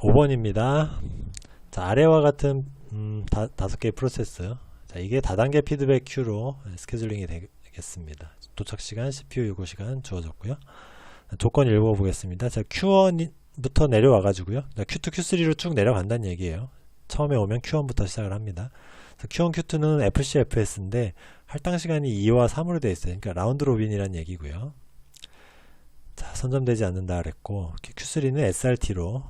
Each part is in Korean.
5번입니다. 자, 아래와 같은 음, 다, 다섯 개의 프로세스. 자, 이게 다단계 피드백 큐로 스케줄링이 되겠습니다. 도착 시간, CPU 요구 시간 주어졌고요. 조건 읽어보겠습니다. 자, Q1부터 내려와 가지고요. 자, Q2, Q3로 쭉 내려간다는 얘기예요. 처음에 오면 Q1부터 시작을 합니다. 자, Q1, Q2는 FC, FS인데 할당 시간이 2와 3으로 되어 있어요. 그러니까 라운드 로빈이라는 얘기고요. 자, 선점되지 않는다 그랬고 Q3는 SRT로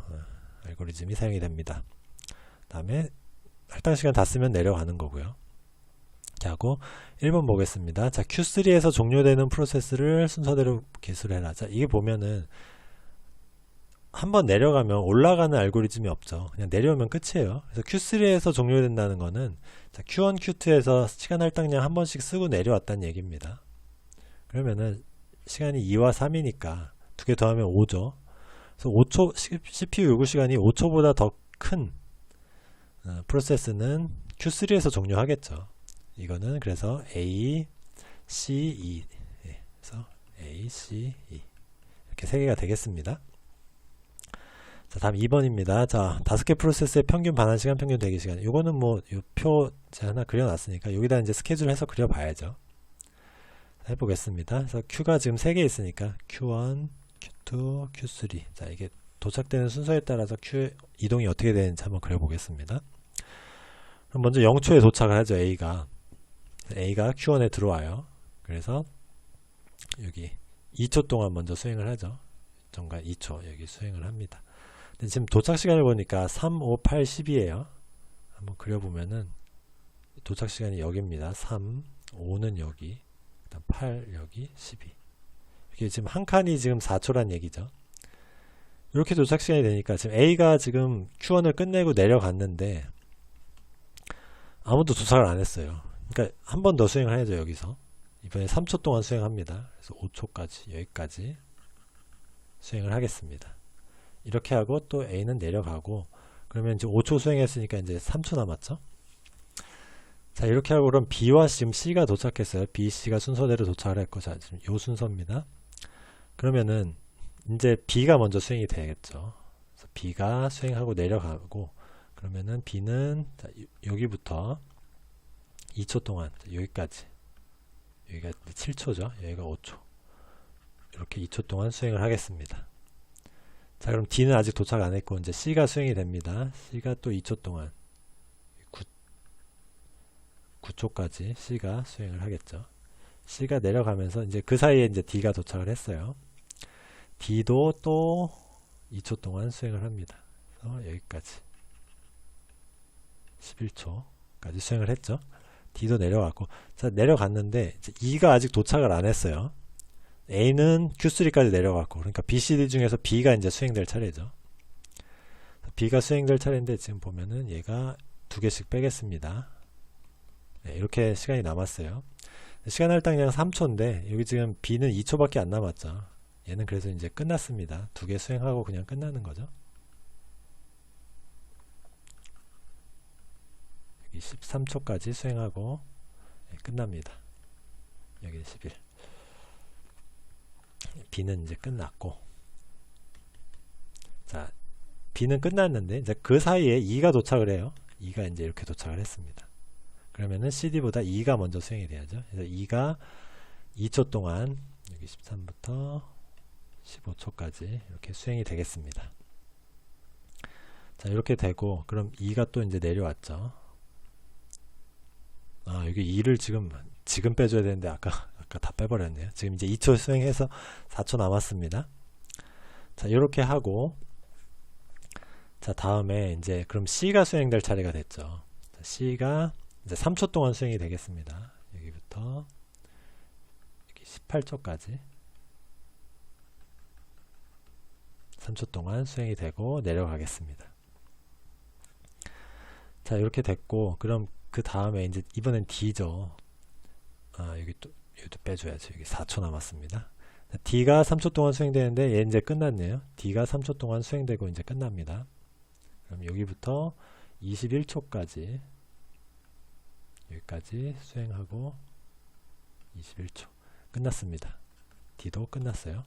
알고리즘이 사용이 됩니다. 다음에 할당 시간 다 쓰면 내려가는 거고요. 하고 1번 보겠습니다. 자, Q3에서 종료되는 프로세스를 순서대로 기술해라. 자, 이게 보면은 한번 내려가면 올라가는 알고리즘이 없죠. 그냥 내려오면 끝이에요. 그래서 Q3에서 종료된다는 거는 자, Q1, Q2에서 시간 할당량 한 번씩 쓰고 내려왔다는 얘기입니다. 그러면은 시간이 2와 3이니까 두 개 더하면 5죠. 그래서 5초 CPU 요구 시간이 5초보다 더큰 어, 프로세스는 Q3에서 종료하겠죠. 이거는 그래서 A, C, E 예, 그래서 A, C, E 이렇게 세 개가 되겠습니다. 자, 다음 2번입니다. 자, 다섯 개 프로세스의 평균 반환 시간, 평균 대기 시간. 요거는 뭐, 요표 하나 그려놨으니까, 여기다 이제 스케줄 해서 그려봐야죠. 해보겠습니다. 그래서 Q가 지금 3개 있으니까, Q1, Q2, Q3. 자, 이게 도착되는 순서에 따라서 Q 이동이 어떻게 되는지 한번 그려보겠습니다. 그럼 먼저 0초에 도착을 하죠, A가. A가 Q1에 들어와요. 그래서, 여기 2초 동안 먼저 수행을 하죠. 정가 2초 여기 수행을 합니다. 근데 지금 도착 시간을 보니까 3, 5, 8, 10이에요. 한번 그려보면은 도착 시간이 여기입니다. 3, 5는 여기, 그다음 8 여기, 12. 이게 지금 한 칸이 지금 4초란 얘기죠. 이렇게 도착 시간이 되니까 지금 A가 지금 Q1을 끝내고 내려갔는데 아무도 도착을 안 했어요. 그러니까 한 번 더 수행을 해야죠 여기서. 이번에 3초 동안 수행합니다. 그래서 5초까지 여기까지 수행을 하겠습니다. 이렇게 하고 또 A는 내려가고 그러면 이제 5초 수행했으니까 이제 3초 남았죠. 자 이렇게 하고 그럼 B와 지금 C가 도착했어요. B, C가 순서대로 도착을 했고 자 지금 요 순서입니다. 그러면은 이제 B가 먼저 수행이 되겠죠. 그래서 B가 수행하고 내려가고 그러면은 B는 자, 여기부터 2초 동안 여기까지 여기가 7초죠. 여기가 5초 이렇게 2초 동안 수행을 하겠습니다. 자 그럼 D는 아직 도착 안 했고 이제 C가 수행이 됩니다. C가 또 2초 동안 9, 9초까지 C가 수행을 하겠죠. C가 내려가면서 이제 그 사이에 이제 D가 도착을 했어요. D도 또 2초 동안 수행을 합니다. 여기까지 11초까지 수행을 했죠. D도 내려갔고 자 내려갔는데 E가 아직 도착을 안 했어요. A는 Q3까지 내려갔고 그러니까 B, C, D 중에서 B가 이제 수행될 차례죠. B가 수행될 차례인데 지금 보면은 얘가 두 개씩 빼겠습니다. 네, 이렇게 시간이 남았어요. 시간 할당량 3초인데 여기 지금 B는 2초밖에 안 남았죠. 얘는 그래서 이제 끝났습니다. 두 개 수행하고 그냥 끝나는 거죠. 여기 13초까지 수행하고 네, 끝납니다. 여기 11. B는 이제 끝났고 자 B는 끝났는데 이제 그 사이에 2가 도착을 해요 2가 이제 이렇게 도착을 했습니다 그러면은 CD보다 2가 먼저 수행이 돼야죠 그래서 2가 2초 동안 여기 13부터 15초까지 이렇게 수행이 되겠습니다 자 이렇게 되고 그럼 2가 또 이제 내려왔죠 아 여기 2를 지금 지금 빼줘야 되는데 아까 아까 다 빼버렸네요. 지금 이제 2초 수행해서 4초 남았습니다. 자, 이렇게 하고 자, 다음에 이제 그럼 C가 수행될 차례가 됐죠. 자, C가 이제 3초 동안 수행이 되겠습니다. 여기부터 여기 18초까지 3초 동안 수행이 되고 내려가겠습니다. 자, 이렇게 됐고 그럼 그 다음에 이제 이번엔 D죠. 아, 여기 또 이것도 빼줘야죠. 여기 4초 남았습니다. D가 3초 동안 수행되는데 얘 이제 끝났네요. D가 3초 동안 수행되고 이제 끝납니다. 그럼 여기부터 21초까지 여기까지 수행하고 21초 끝났습니다. D도 끝났어요.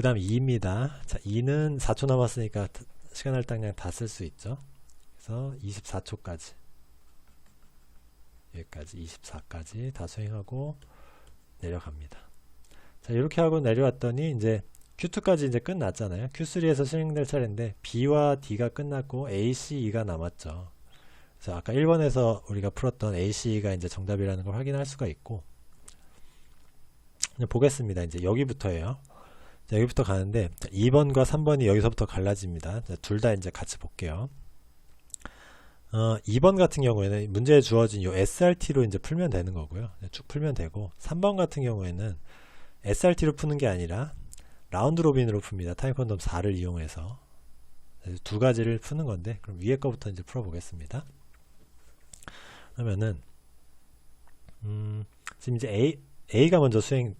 그그 다음 2입니다. 자, 2는 4초 남았으니까 다- 시간 할 당량 다 쓸 수 있죠. 그래서 24초까지 여기까지 24까지 다 수행하고 내려갑니다. 자, 이렇게 하고 내려왔더니 이제 Q2까지 이제 끝났잖아요. Q3에서 실행될 차례인데 B와 D가 끝났고 A, C, E가 남았죠. 그래서 아까 1번에서 우리가 풀었던 A, C, E가 이제 정답이라는 걸 확인할 수가 있고 보겠습니다. 이제 여기부터예요. 자, 여기부터 가는데 2번과 3번이 여기서부터 갈라집니다. 둘 다 이제 같이 볼게요. 어, 2번 같은 경우에는 문제에 주어진 요 SRT로 이제 풀면 되는 거고요. 쭉 풀면 되고 3번 같은 경우에는 SRT로 푸는 게 아니라 라운드 로빈으로 풉니다. 타임 콘돔 4를 이용해서 그래서 두 가지를 푸는 건데 그럼 위에 거부터 이제 풀어 보겠습니다. 그러면은 음, 지금 이제 A A가 먼저 수행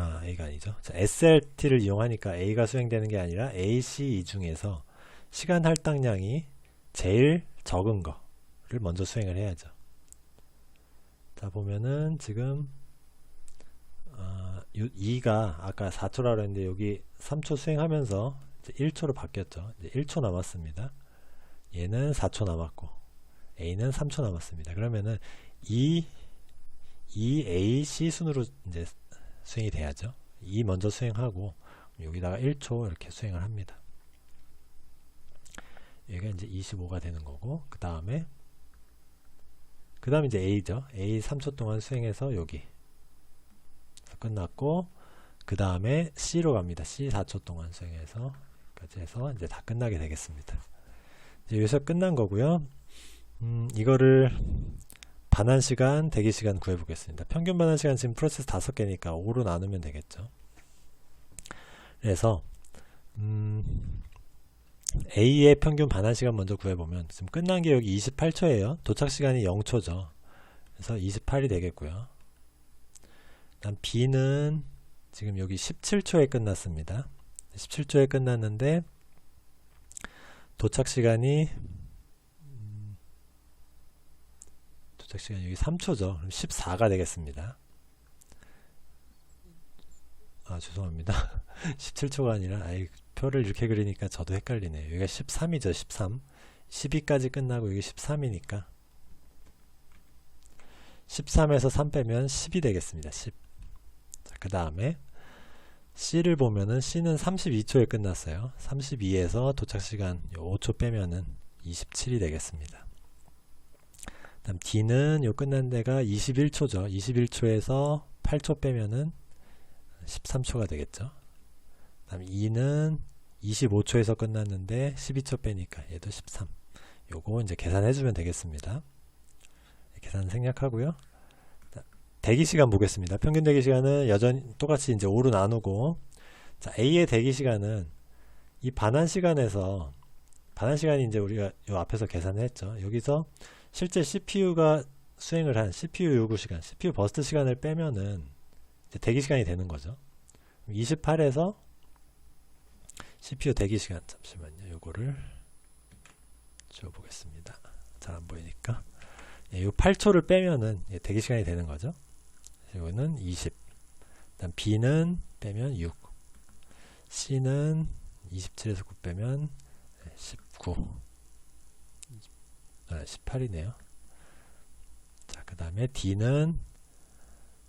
아 A가 아니죠. 자, SRT를 이용하니까 A가 수행되는 게 아니라 A, C, E 중에서 시간 할당량이 제일 적은 거를 먼저 수행을 해야죠. 자 보면은 지금 어, 2가 아까 4초라고 했는데 여기 3초 수행하면서 이제 1초로 바뀌었죠. 이제 1초 남았습니다. 얘는 4초 남았고 A는 3초 남았습니다. 그러면은 2 2 A, C 순으로 이제 수행이 돼야죠. 2 먼저 수행하고 여기다가 1초 이렇게 수행을 합니다. 얘가 이제 25가 되는 거고 그 다음에 그 다음 이제 A죠. A 3초 동안 수행해서 여기 끝났고 그 다음에 C로 갑니다. C 4초 동안 수행해서 까지 해서 이제 다 끝나게 되겠습니다. 이제 여기서 끝난 거고요. 음, 이거를 반환 시간, 대기 시간 구해 보겠습니다. 평균 반환 시간 지금 프로세스 5개니까 5로 나누면 되겠죠. 그래서 음, A의 평균 반환 시간 먼저 구해보면 지금 끝난 게 여기 28초예요. 도착 시간이 0초죠. 그래서 28이 되겠고요. 다음 B는 지금 여기 17초에 끝났습니다. 17초에 끝났는데 도착 시간이 음, 도착 시간이 여기 3초죠. 그럼 14가 되겠습니다. 아 죄송합니다. 17초가 아니라 아이 표를 이렇게 그리니까 저도 헷갈리네요. 여기가 13이죠. 13. 12까지 끝나고 여기 13이니까 13에서 3 빼면 10이 되겠습니다. 10. 그 다음에 C를 보면은 C는 32초에 끝났어요. 32에서 도착 시간 5초 빼면은 27이 되겠습니다. 다음 D는 요 끝난 데가 21초죠. 21초에서 8초 빼면은 13초가 되겠죠. 다음 E는 25초에서 끝났는데 12초 빼니까 얘도 13. 요거 이제 계산해 주면 되겠습니다. 계산 생략하고요. 대기 시간 보겠습니다. 평균 대기 시간은 여전히 똑같이 이제 5로 나누고 자, A의 대기 시간은 이 반환 시간에서 반환 시간이 이제 우리가 요 앞에서 계산했죠. 여기서 실제 CPU가 수행을 한 CPU 요구 시간, CPU 버스트 시간을 빼면은 대기 시간이 되는 거죠. 28에서 CPU 대기 시간 잠시만요. 요거를 지워 보겠습니다. 잘 안 보이니까. 예, 요 8초를 빼면은 예, 대기 시간이 되는 거죠. 이거는 20. 일단 B는 빼면 6. C는 27에서 9 빼면 19. 아, 18이네요. 자, 그 다음에 D는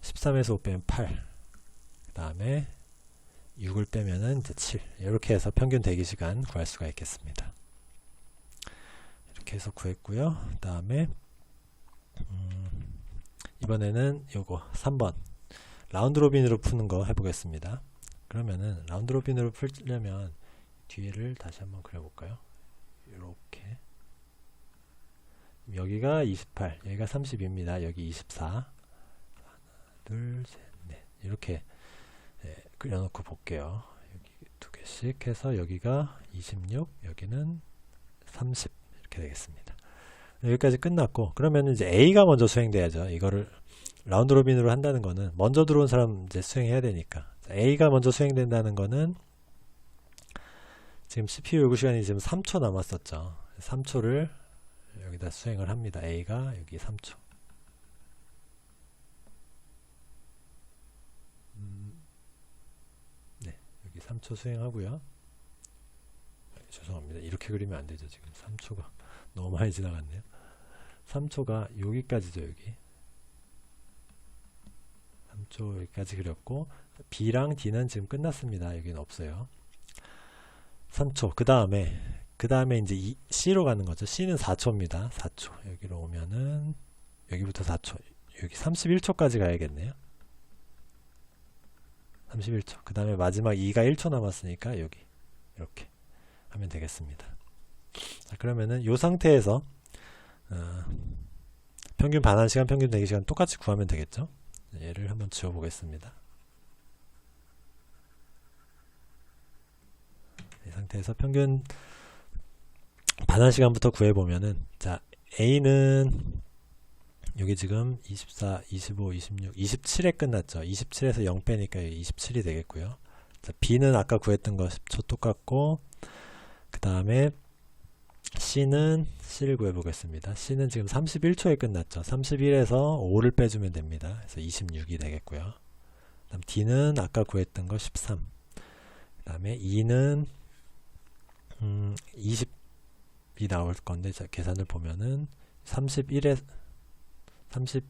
13에서 5 빼면 8. 그 다음에 6을 빼면은 이제 7. 이렇게 해서 평균 대기 시간 구할 수가 있겠습니다. 이렇게 해서 구했고요. 그 다음에 음, 이번에는 요거 3번 라운드 로빈으로 푸는 거 해보겠습니다. 그러면은 라운드 로빈으로 풀려면 뒤를 다시 한번 그려볼까요? 이렇게 여기가 28, 여기가 32입니다. 여기 24 하나, 둘, 셋, 넷 이렇게 예, 그려놓고 볼게요. 여기 두 개씩 해서 여기가 26, 여기는 30 이렇게 되겠습니다. 여기까지 끝났고 그러면 이제 A가 먼저 수행돼야죠. 이거를 라운드 로빈으로 한다는 거는 먼저 들어온 사람 이제 수행해야 되니까 자, A가 먼저 수행된다는 거는 지금 CPU 요구 시간이 지금 3초 남았었죠. 3초를 여기다 수행을 합니다. A가 여기 3초. 음, 네, 여기 여기 3초 수행하고요. 죄송합니다. 이렇게 그리면 안 되죠. 지금 3초가 너무 많이 지나갔네요. 3초가 여기까지죠. 여기 3초 여기까지 그렸고 B랑 D는 지금 끝났습니다. 여기는 없어요. 3초. 그 다음에 그 다음에 이제 이- C로 가는 거죠. C는 4초입니다. 4초. 여기로 오면은 여기부터 4초. 여기 31초까지 가야겠네요. 31초. 그 다음에 마지막 2가 1초 남았으니까 여기 이렇게 하면 되겠습니다. 자, 그러면은 이 상태에서 어, 평균 반환 시간, 평균 대기 시간 똑같이 구하면 되겠죠? 얘를 한번 지워 보겠습니다. 이 상태에서 평균 반환 시간부터 구해 보면은 자 A는 여기 지금 24, 25, 26, 27에 끝났죠. 27에서 0 빼니까 27이 되겠고요. 자, B는 아까 구했던 거 10초 똑같고 그 다음에 C는 C를 구해보겠습니다. C는 지금 31초에 끝났죠. 31에서 5를 빼주면 됩니다. 그래서 26이 되겠고요. 그다음 D는 아까 구했던 거 13. 그 다음에 E는 음, 20 이 나올 건데 자, 계산을 보면은 31에 30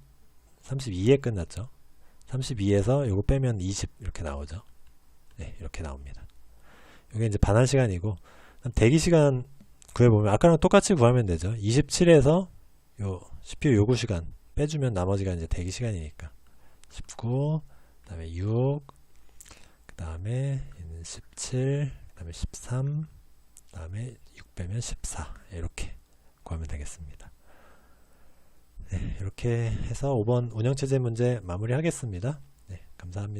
32에 끝났죠. 32에서 요거 빼면 20 이렇게 나오죠. 네, 이렇게 나옵니다. 이게 이제 반환 시간이고 대기 시간 구해보면 아까랑 똑같이 구하면 되죠. 27에서 요 CPU 요구 시간 빼주면 나머지가 이제 대기 시간이니까 19, 그다음에 6, 그다음에 17, 그다음에 13, 그 다음에 6 빼면 14 이렇게 구하면 되겠습니다. 네, 이렇게 해서 5번 운영체제 문제 마무리하겠습니다. 네, 감사합니다.